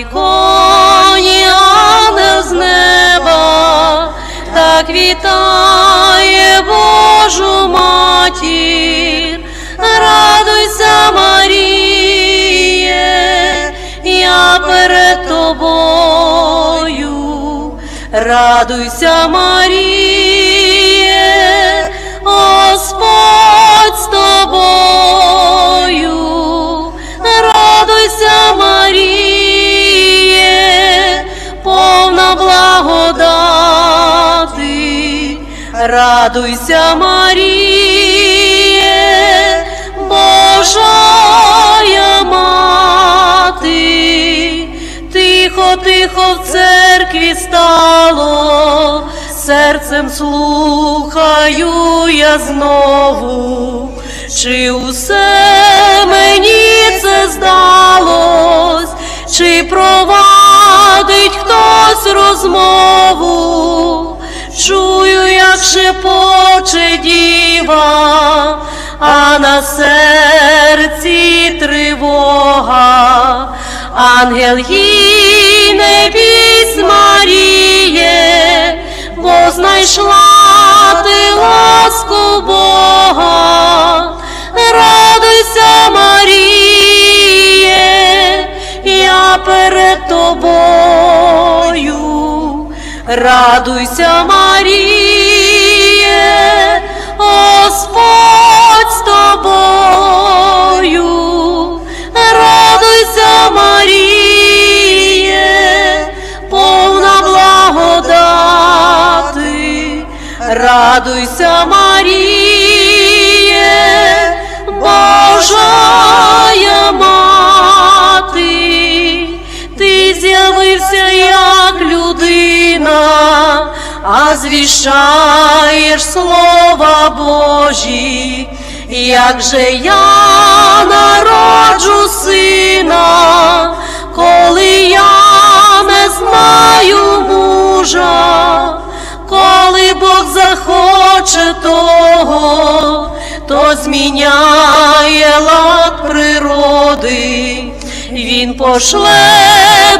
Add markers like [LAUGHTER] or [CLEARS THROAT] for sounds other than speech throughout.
Іконі ангел з неба, так вітає Божу матір, радуйся, Маріє, я перед тобою, радуйся, Маріє, радуйся, Маріє, Божая мати, тихо, тихо в церкві стало, серцем слухаю я знову, чи усе мені це здалось, чи провадить хтось розмову, чую, як шепоче діва, а на серці тривога, ангел їй не бійсь, Маріє, бо знайшла ти ласку Бога, радуйся, Маріє, я перед тобою, радуйся, Маріє, Господь з тобою, радуйся, Маріє, повна благодати, радуйся, Маріє, а звіщаєш слова Божі, як же я народжу сина, коли я не знаю мужа, коли Бог захоче того, то зміняє лад природи, Він пошле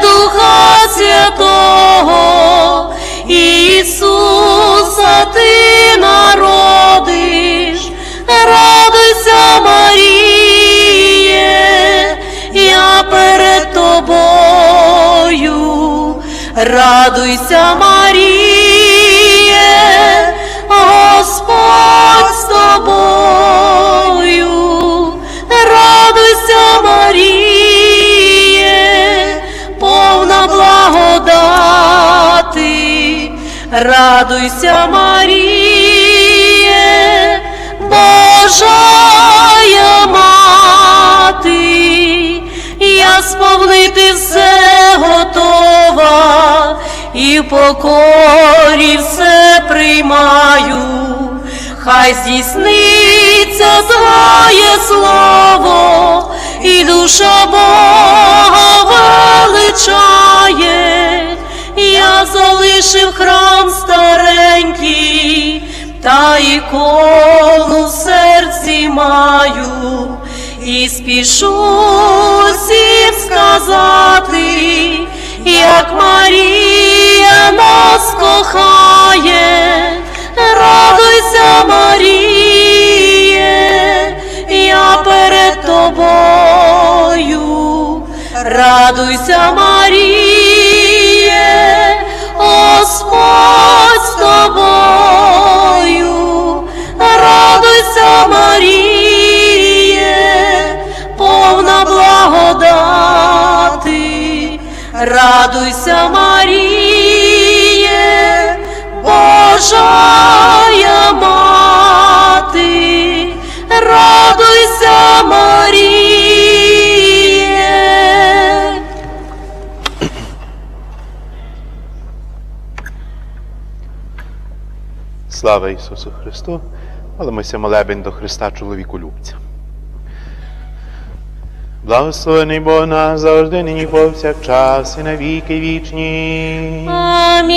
Духа Святого, ти народиш, радуйся, Маріє, я перед тобою, радуйся, Маріє, радуйся, Маріє, Божая мати, я сповнити все готова, і покорі все приймаю, хай здійсниться Твоє слово, і душа Бога величає, я залишив храм старенький, та ікону в серці маю, і спішу всім сказати, як Марія нас кохає, радуйся, Маріє, я перед тобою, радуйся, Маріє, радуйся, Маріє, Божая мати, радуйся, Маріє. Слава Ісусу Христу! Молимося молебень до Христа чоловіку любця. Благословений Бог нас завжди, нині повсякчас і на віки вічні. Амінь.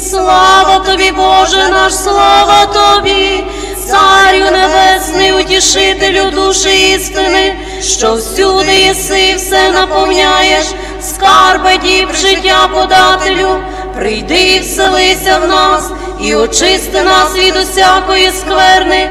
Слава тобі, Боже наш, слава тобі, Царю Небесний, утішителю душі істини, що всюди єси, все наповняєш, скарби діб життя подателю, прийди і вселися в нас, і очисти нас від усякої скверни,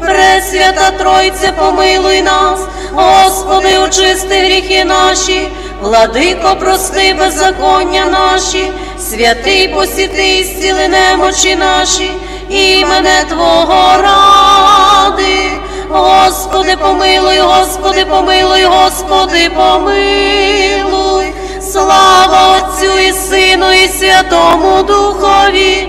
Пресвята Тройце, помилуй нас, Господи, очисти гріхи наші, владико, прости беззаконня наші, святий посіти, зціли немочі наші, імене Твого ради. Господи, помилуй, Господи, помилуй, Господи, помилуй. Слава Отцю і Сину, і Святому Духові,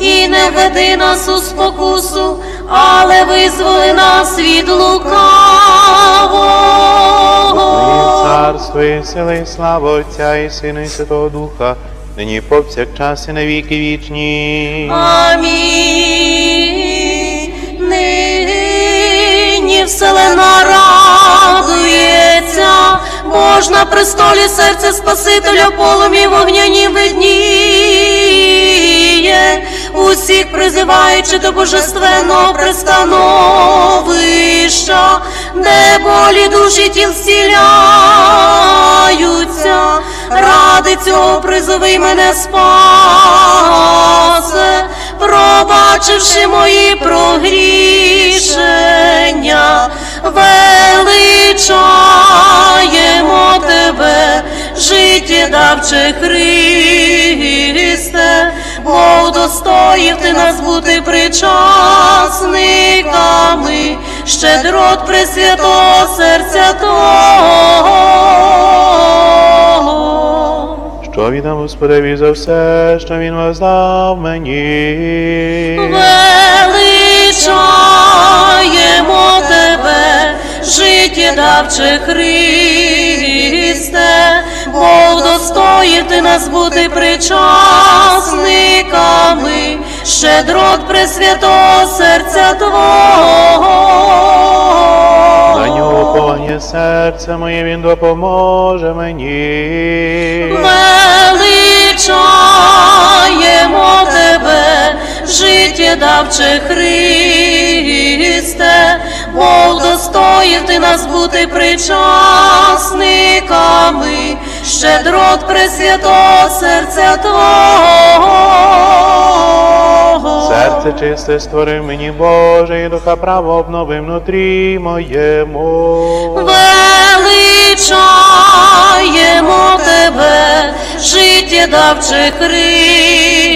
і не веди нас у спокусу, але визволи нас від лукавого. Царство і сили, і слава Отця і Сина, і Святого Духа, нині повсякчас і на віки вічні. Амінь. Нині вселена радується, Бож на престолі серце Спасителя полум'ї вогняні видніє, усіх призиваючи до божественного пристановища, де болі душі тіл зціляються, ради цього призови мене спасе, пробачивши мої прогрішення, величаємо тебе, життєдавче Христе, бо удостоїв ти нас бути причасниками, щедрот Пресвятого серця Того. Що віддам Господеві за все, що він воздав мені. Величаємо тебе, життєдавче Христе, бо удостоїв ти нас бути причасниками, щедрот Пресвятого серця Твого. На нього погне серце моє, він допоможе мені. Величаємо тебе, життєдавче Христе, бо удостоїв ти нас бути причасниками, щедрот Пресвятого серця Твого. Серце чисте створив мені, Боже, і духа право обнови внутрі моєму. Величаємо тебе, життєдавче Христе,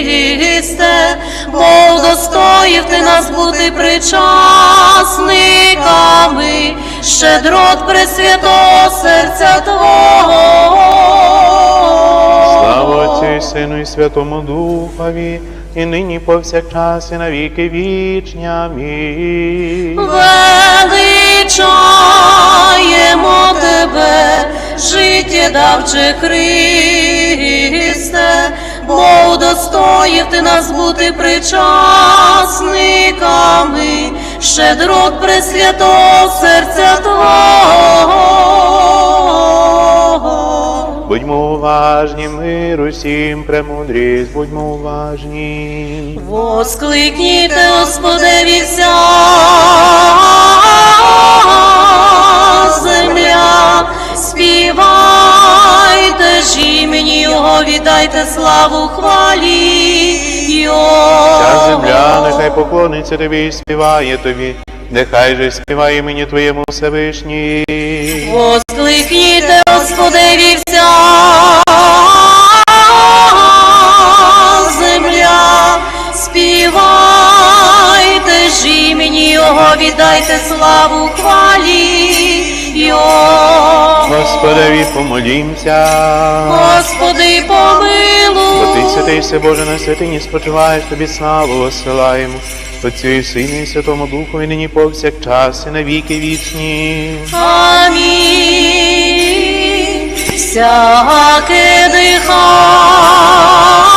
бо удостоїв ти нас бути причасниками, щедрот Пресвятого серця Твого. Слава Отцю і Сину і Святому Духові, і нині повсякчас і на віки вічні. Амінь. Величаємо тебе, життєдавче Христе, бо удостоїв ти нас бути причасниками, щедрот Пресвятого серця Твого. Будьмо уважні, мир усім, премудрість, будьмо уважні. Воскликніте, Господеві, вся земля, Дайте ж імені Його, віддайте славу хвалі. Його. Ця земля, нехай поклониться тобі і співає тобі, нехай же співає імені Твоєму Всевишній. Воскликніте, Господи, вся земля, співайте ж імені Його, віддайте славу хвалі. Його. Господеві помолімся. Господи, Бо ти святий все Боже на святині спочиваєш тобі славу осилаємо. Отцю і Сину і Святому Духу, і нині повсякчас, і на віки вічні. Амінь. Всяке дихання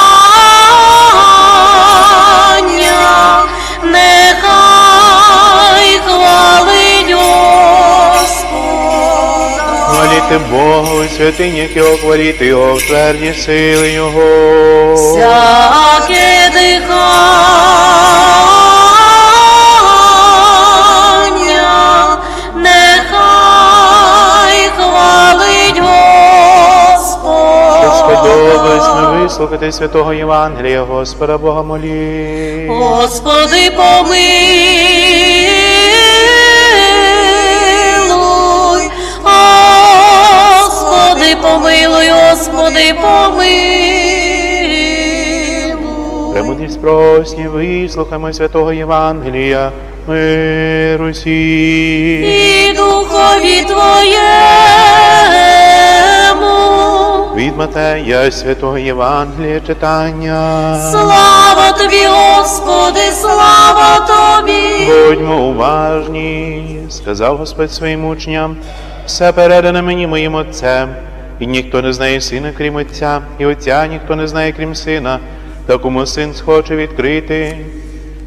Хваліти Богу, і святині Його, хваліти Його, в тверді сили Його. Всяке дихання нехай хвалить Господа. Що сподобались ми вислухати святого Євангелія, Господа Бога молі. Господи, помилуй, помилуй, Господи, помилуй. Премудрість просні, вислухаймо святого Євангелія, миру сі. І духові Твоєму. Від Матея святого Євангелія читання. Слава Тобі, Господи, слава Тобі. Будьмо уважні, сказав Господь своїм учням, все передане мені моїм Отцем, і ніхто не знає сина, крім Отця, і Отця ніхто не знає, крім сина, та кому син схоче відкрити.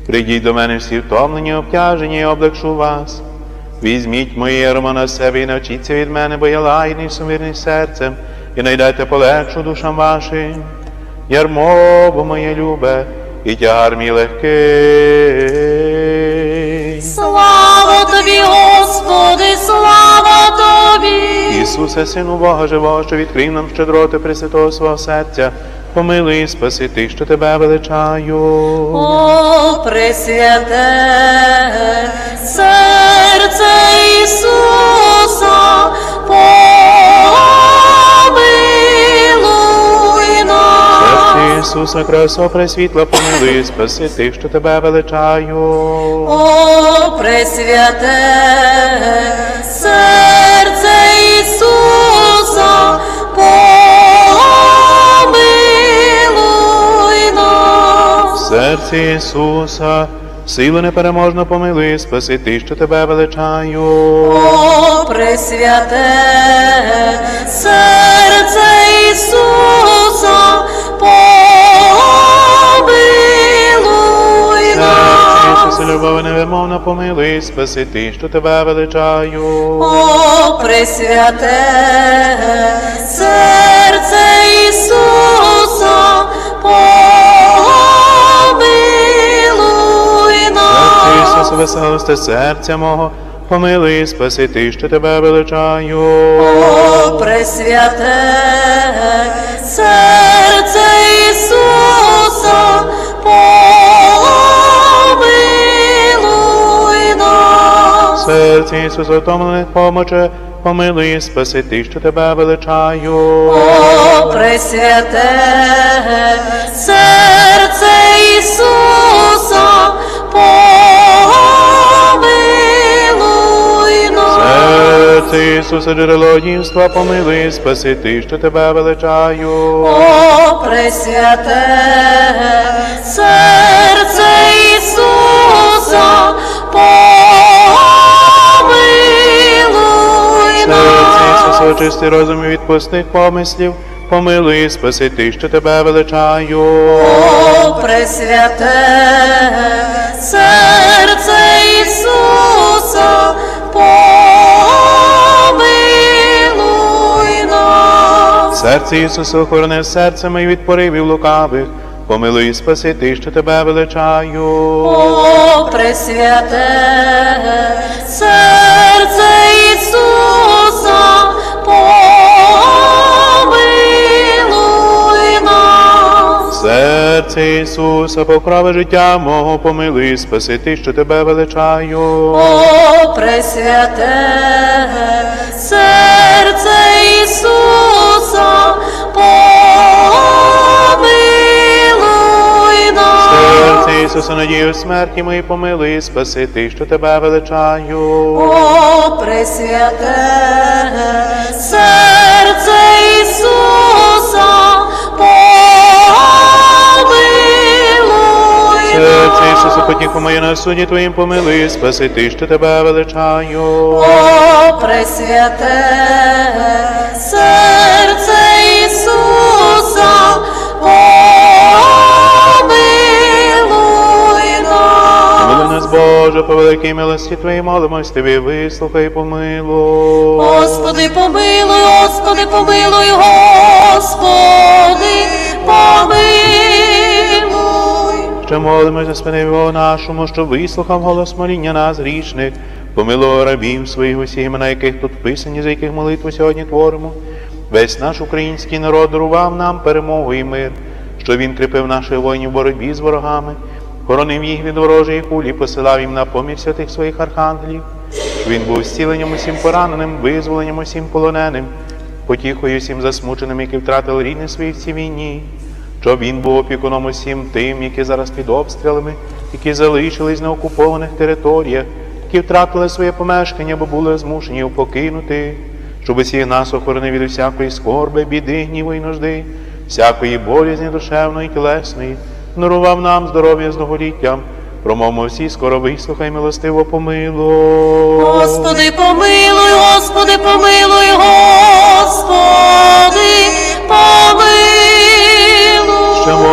Прийдіть до мене всі втомлені, обтяжені, і облегшу вас. Візьміть моє ярмо на себе і навчіться від мене, бо я лагідний, сумирний серцем, і найдете полегшу душам вашим. Ярмо, бо моє любе, і тягар мій легкий. Слава Тобі, Господи, слава Тобі. Ісусе, Сину Бога Живого, що відкрив нам щедроти Пресвятого свого серця, помилуй і спаси тих, що тебе величаю. О, пресвяте серце Ісуса, помилуй нас. Ісуса, красо пресвітла, помилуй і спаси тих, що тебе величаю. О, пресвяте серце Ісуса, помилуй нас. В серці Ісуса, силу непереможно помилуй і спаси тих, що тебе величаю. О, пресвяте серце Ісуса, Ісуса, любові невимовно помилуй спаси тих, що тебе величаю. О, пресвяте серце Ісуса, помилуй нас. Ісуса, веселосте серця мого, помилуй спаси тих, що тебе величаю. О, пресвяте серце Ісуса, нас. Серце Ісуса, помоче, помилуй і спаси тих, що тебе величаю. О, пресвяте серце Ісуса, помилуй нас. Серце Ісуса, джерело дівства, помилуй і спаси тих, що тебе величаю. О, пресвяте серце Ісуса, очисти розум від пустих помислів, помилуй і спаси тих, що тебе величаю. О, пресвяте серце Ісуса, помилуй нас. Серце Ісуса, охорони серце моє від поривів лукавих, помилуй і спаси тих, що тебе величаю. О, пресвяте серце Ісуса, Серце Ісуса, покрови життя мого, помилуй спаси тих, що тебе величаю. О, пресвяте серце Ісуса, помилуй нас. Серце Ісусе, надію смерті моїй помилуй, спаси ти, що тебе величаю. О, пресвяте серце Ісуса, Нас. Ісусе, потіху моє на суді Твоїм помилуй, і спаси ти, що тебе величаю. О, пресвяте серце Ісуса, помилуй нас. Помилуй нас, Боже, по великій милості Твоїй молимось Тобі, вислухай, помилуй. Господи, помилуй, Господи, помилуй, Господи, помилуй. Ще молимось за спини Бога нашому, що вислухав голос моління нас, грішних. Помилуй рабів своїх усі імена, яких тут вписані, за яких молитву сьогодні творимо. Весь наш український народ дарував нам перемогу і мир, що він кріпив наших воїнів в боротьбі з ворогами, хоронив їх від ворожої кулі, посилав їм на поміч святих своїх архангелів. Він був зціленням усім пораненим, визволенням усім полоненим, потіхою всім засмученим, які втратили рідних своїх в цій війні щоб він був опікуном усім тим, які зараз під обстрілами, які залишились на окупованих територіях, які втратили своє помешкання, бо були змушені покинути, щоб усіх нас охоронив від усякої скорби, біди, гніву і нужди, всякої болізні душевної, і тілесної, дарував нам здоров'я з довголіттям. Промовмо всі, скоро вислухай, милостиво помилуй. Господи, помилуй, Господи, помилуй, Господи,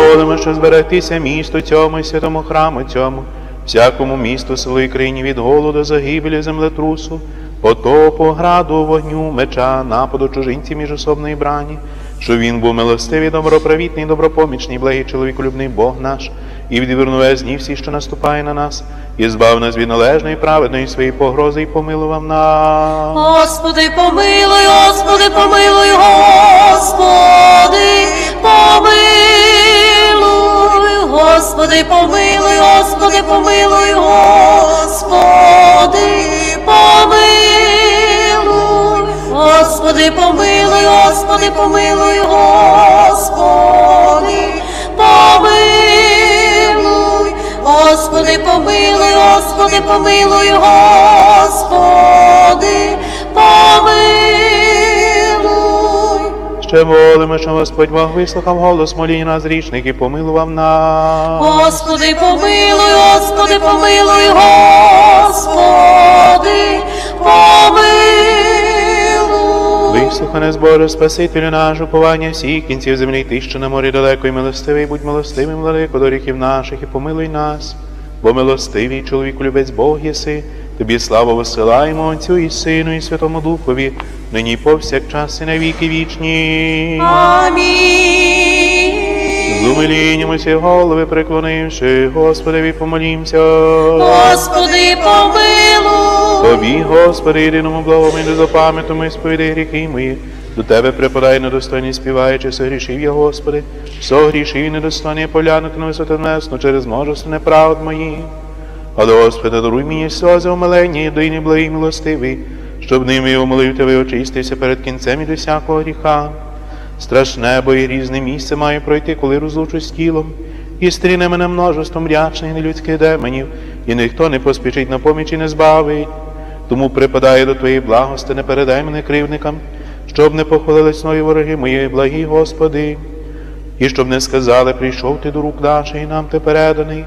молимо, що зберегтися місту цьому і святому храму цьому, всякому місту, селу і країні від голоду, загибелі, землетрусу, потопу, граду, вогню, меча, нападу чужинців міжособної брані, що він був милостивий, добропривітний, добропомічний, благий чоловіколюбний Бог наш, і відвернув зні всі, що наступає на нас, і збав нас від належної, праведної своєї погрози, і помилував нас. Господи, помилуй, Господи, помилуй, Господи, Господи, помилуй, Господи, помилуй, Господи, помилуй, Господи, помилуй, Господи, помилуй. Ще молимо, що Господь Бог вислухав голос молінь нас грішних і помилував нас. Господи, помилуй, Господи, помилуй, Господи, помилуй. Вислухай нас, спаси Спасителю наш, уповання всіх кінців землі, ти, що на морі далеко і милостивий, будь милостивим, владико, до ріхів наших, і помилуй нас, бо милостивий чоловіку любець Бог єси, тобі славу висилаємо Отцю і Сину, і Святому Духові, нині повсякчас і навіки вічні. Амінь. Усі голови преклонивши, Господеві помолімся. Господи, помилуй. Тобі, Господи, єдиному благому і сповідай гріхи мої. До Тебе припадай недостойні співаючи, согрішив я, Господи, согрішив і недостойний поглянути на висоту несну через множество неправд моїх. Але, Господи, даруй мені сльози умилення, єдиний благий милостивий, щоб ними умолив Тебе очистився перед кінцем і до всякого гріха. Страшне, бо і різне місце маю пройти, коли розлучусь тілом, і стріне мене множеством рячних нелюдських демонів, і ніхто не поспішить на поміч і не збавить. Тому припадає до Твоєї благости, не передай мене кривникам, щоб не похвалились нові вороги мої, благі Господи, і щоб не сказали, прийшов ти до рук наших, і нам ти переданий.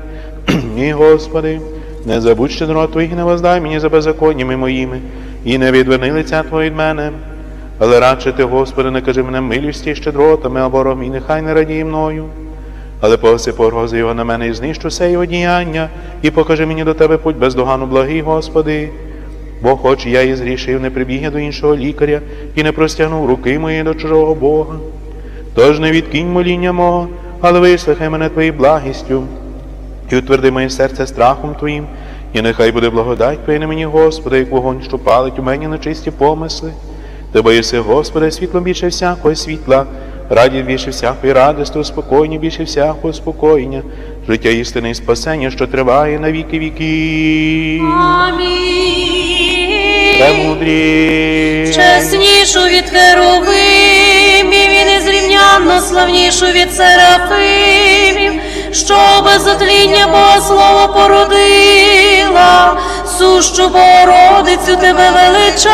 [CLEARS THROAT] Ні, Господи, не забудь щедро Твоїх, не воздай мені за беззаконнями моїми, і не відверни лиця Твого від мене. Але радше ти, Господи, не кажи мене милості і щедротами, а ворог мій нехай не радіє мною. Але поси погрози його на мене і знищу все його діяння, і покажи мені до тебе путь бездогану благий, Господи. Бо хоч я і зрішив, не прибіг я до іншого лікаря і не простягнув руки мої до чужого Бога. Тож не відкинь моління мого, але вислухай мене Твоєю благістю, і утверди моє серце страхом Твоїм, і нехай буде благодать Твоя на мені, Господи, як вогонь, що палить у мені на чисті помисли. Ти боїси, Господи, світло більше всякого світла, радість більше всякої радості, успокоєння більше всякого спокоєння, життя істини і спасення, що триває на віки віки. Амінь. Премудрі. Чеснішу від херовимів і незрівнянно славнішу від серафимів, що без отління Бога слово породила, сущу Богородицю тебе величаємо.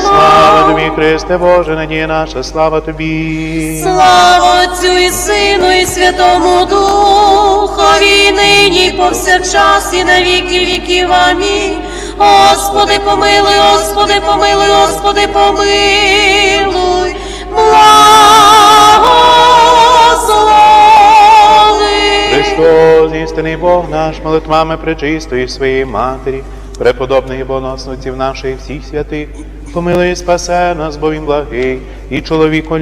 Слава тобі, Христе Боже, надія наша, слава тобі. Слава Отцю і Сину, і Святому Духові, нині повсякчас, і на віки віків. Амінь. Господи, помилуй, Господи, помилуй, Господи, помилуй, благослови. Істинний Бог наш, молитвами пречистої своєї Матері, преподобних боносниців наших всіх святих, помилуй спасе нас, бо він благий і чоловіко.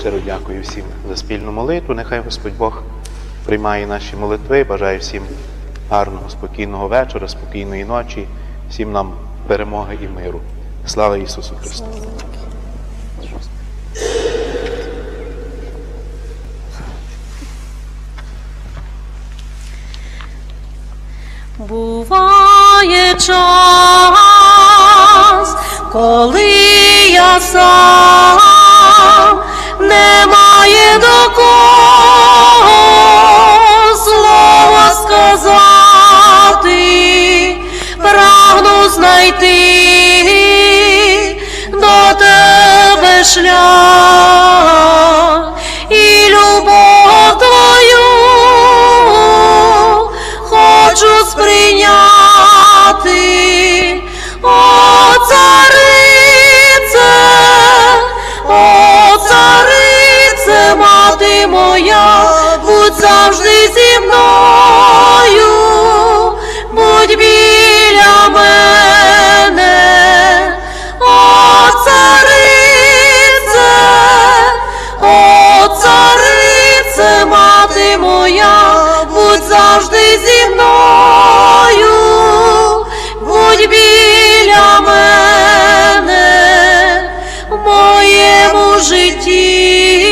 Щиро дякую всім за спільну молитву. Нехай Господь Бог приймає наші молитви. Бажаю всім гарного, спокійного вечора, спокійної ночі, всім нам перемоги і миру. Слава Ісусу Христу! Буває час, коли я сам немає до кого слова сказати, знайти до тебе шлях і любов твою хочу сприйняти. О, царице, о, царице, мати моя, будь завжди зі мною, будь біля мене, житті.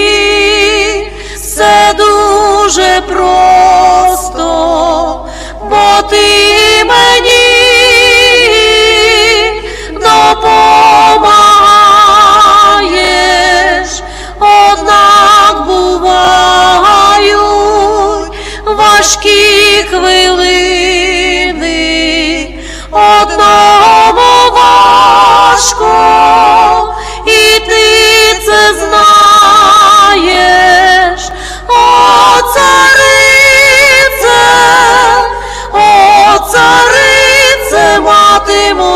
Все дуже просто, бо ти мені допомагаєш, однак бувають важкі хвилини,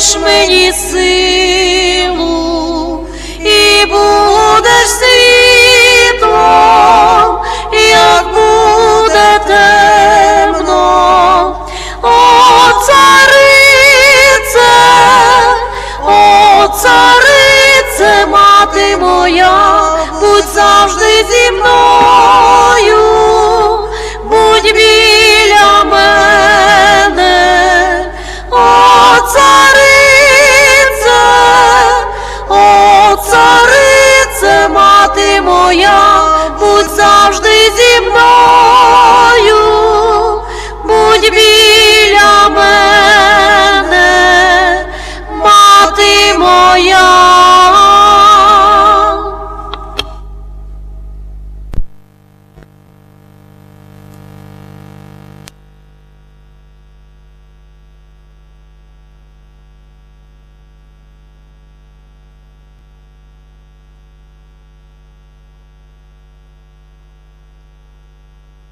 даєш мені силу і будеш світлом, як буде темно, о царице, о царице, мати моя, будь завжди зі мною.